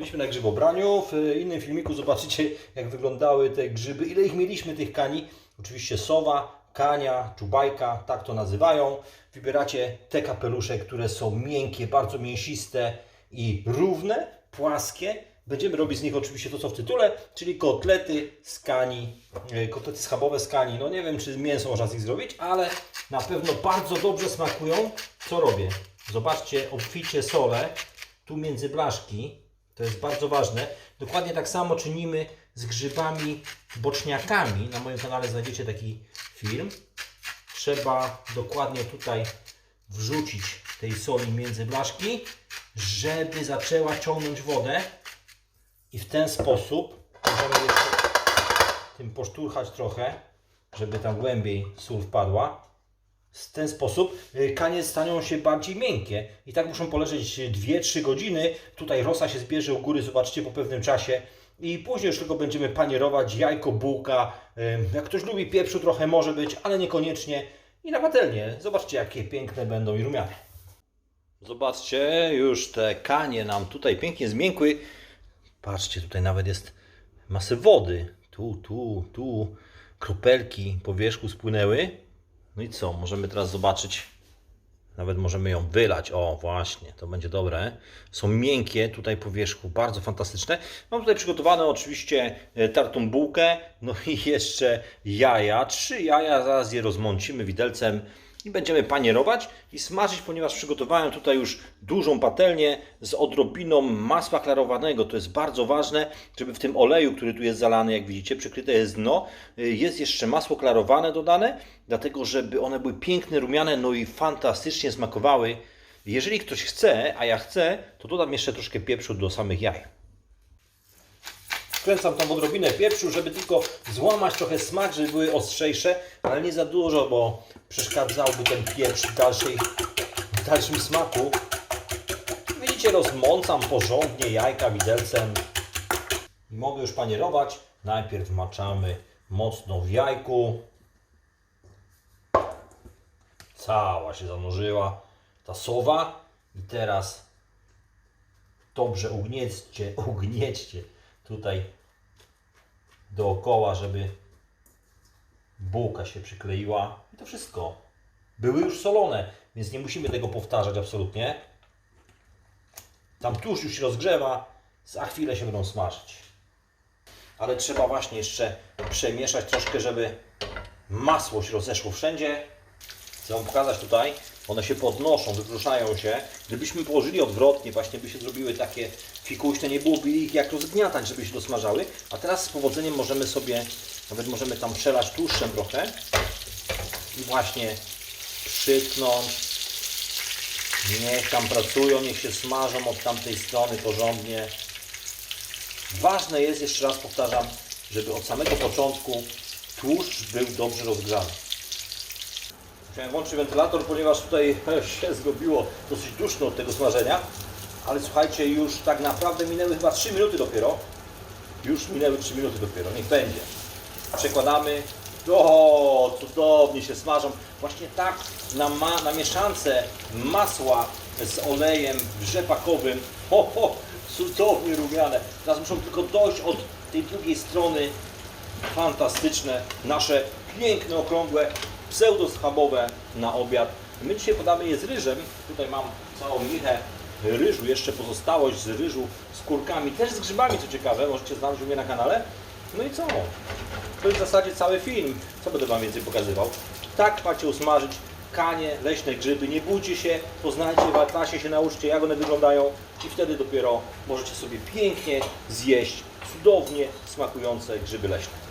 Byliśmy na grzybobraniu. W innym filmiku zobaczycie, jak wyglądały te grzyby, ile ich mieliśmy, tych kani. Oczywiście sowa, kania, czubajka, tak to nazywają. Wybieracie te kapelusze, które są miękkie, bardzo mięsiste i równe, płaskie. Będziemy robić z nich oczywiście to, co w tytule, czyli kotlety z kani, e, kotlety schabowe z kani. No nie wiem, czy mięso można z nich zrobić, ale na pewno bardzo dobrze smakują. Co robię? Zobaczcie, obficie solę tu między blaszki. To jest bardzo ważne. Dokładnie tak samo czynimy z grzybami boczniakami. Na moim kanale znajdziecie taki film. Trzeba dokładnie tutaj wrzucić tej soli między blaszki, żeby zaczęła ciągnąć wodę. I w ten sposób możemy jeszcze tym poszturchać trochę, żeby tam głębiej sól wpadła. W ten sposób y, kanie staną się bardziej miękkie. I tak muszą poleżeć 2-3 godziny. Tutaj rosa się zbierze u góry, zobaczycie po pewnym czasie. I później już tylko będziemy panierować jajko, bułka. Y, Jak ktoś lubi pieprzu trochę może być, ale niekoniecznie. I na patelnię. Zobaczcie jakie piękne będą i rumiane. Zobaczcie, już te kanie nam tutaj pięknie zmiękły. Patrzcie, tutaj nawet jest masę wody. Tu, tu, tu. Kropelki po wierzchu spłynęły. No i co? Możemy teraz zobaczyć. Nawet możemy ją wylać. O, właśnie, to będzie dobre. Są miękkie tutaj po wierzchu, bardzo fantastyczne. Mam tutaj przygotowane oczywiście e, tartą bułkę, no i jeszcze jaja. Trzy jaja, zaraz je rozmącimy widelcem i będziemy panierować i smażyć, ponieważ przygotowałem tutaj już dużą patelnię z odrobiną masła klarowanego. To jest bardzo ważne, żeby w tym oleju, który tu jest zalany, jak widzicie, przykryte jest dno, y, jest jeszcze masło klarowane dodane, dlatego żeby one były piękne, rumiane, no i fantastycznie smakowały. Jeżeli ktoś chce, a ja chcę, to dodam jeszcze troszkę pieprzu do samych jaj. Wkręcam tam odrobinę pieprzu, żeby tylko złamać trochę smak, żeby były ostrzejsze, ale nie za dużo, bo przeszkadzałby ten pieprz w, dalszej, w dalszym smaku. Widzicie, rozmącam porządnie jajka widelcem. I mogę już panierować. Najpierw maczamy mocno w jajku. Cała się zanurzyła ta sowa. I teraz dobrze ugniećcie, ugniećcie tutaj dookoła, żeby bułka się przykleiła. I to wszystko. Były już solone, więc nie musimy tego powtarzać absolutnie. Tam tuż już się rozgrzewa, za chwilę się będą smażyć. Ale trzeba właśnie jeszcze przemieszać troszkę, żeby masło się rozeszło wszędzie. Chcę Wam pokazać tutaj, one się podnoszą, wypruszają się. Gdybyśmy położyli odwrotnie, właśnie by się zrobiły takie fikuśne, nie byłoby ich jak rozgniatać, żeby się dosmażały. A teraz z powodzeniem możemy sobie, nawet możemy tam przelać tłuszczem trochę i właśnie przytknąć. Niech tam pracują, niech się smażą od tamtej strony porządnie. Ważne jest, jeszcze raz powtarzam, żeby od samego początku tłuszcz był dobrze rozgrzany. Musiałem włączyć wentylator, ponieważ tutaj się zrobiło dosyć duszno od tego smażenia. Ale słuchajcie, już tak naprawdę minęły chyba 3 minuty dopiero. Już minęły 3 minuty dopiero, niech będzie. Przekładamy. O, cudownie się smażą. Właśnie tak na, ma, na mieszance masła z olejem rzepakowym. Ho, ho, cudownie rumiane. Teraz muszą tylko dojść od tej drugiej strony fantastyczne, nasze piękne, okrągłe, pseudoschabowe na obiad. My dzisiaj podamy je z ryżem. Tutaj mam całą michę ryżu, jeszcze pozostałość z ryżu z kurkami, też z grzybami, co ciekawe, możecie znaleźć u mnie na kanale. No i co? To jest w zasadzie cały film. Co będę Wam więcej pokazywał? Tak macie usmażyć kanie, leśne grzyby. Nie bójcie się, poznajcie w atlasie, się nauczcie jak one wyglądają i wtedy dopiero możecie sobie pięknie zjeść cudownie smakujące grzyby leśne.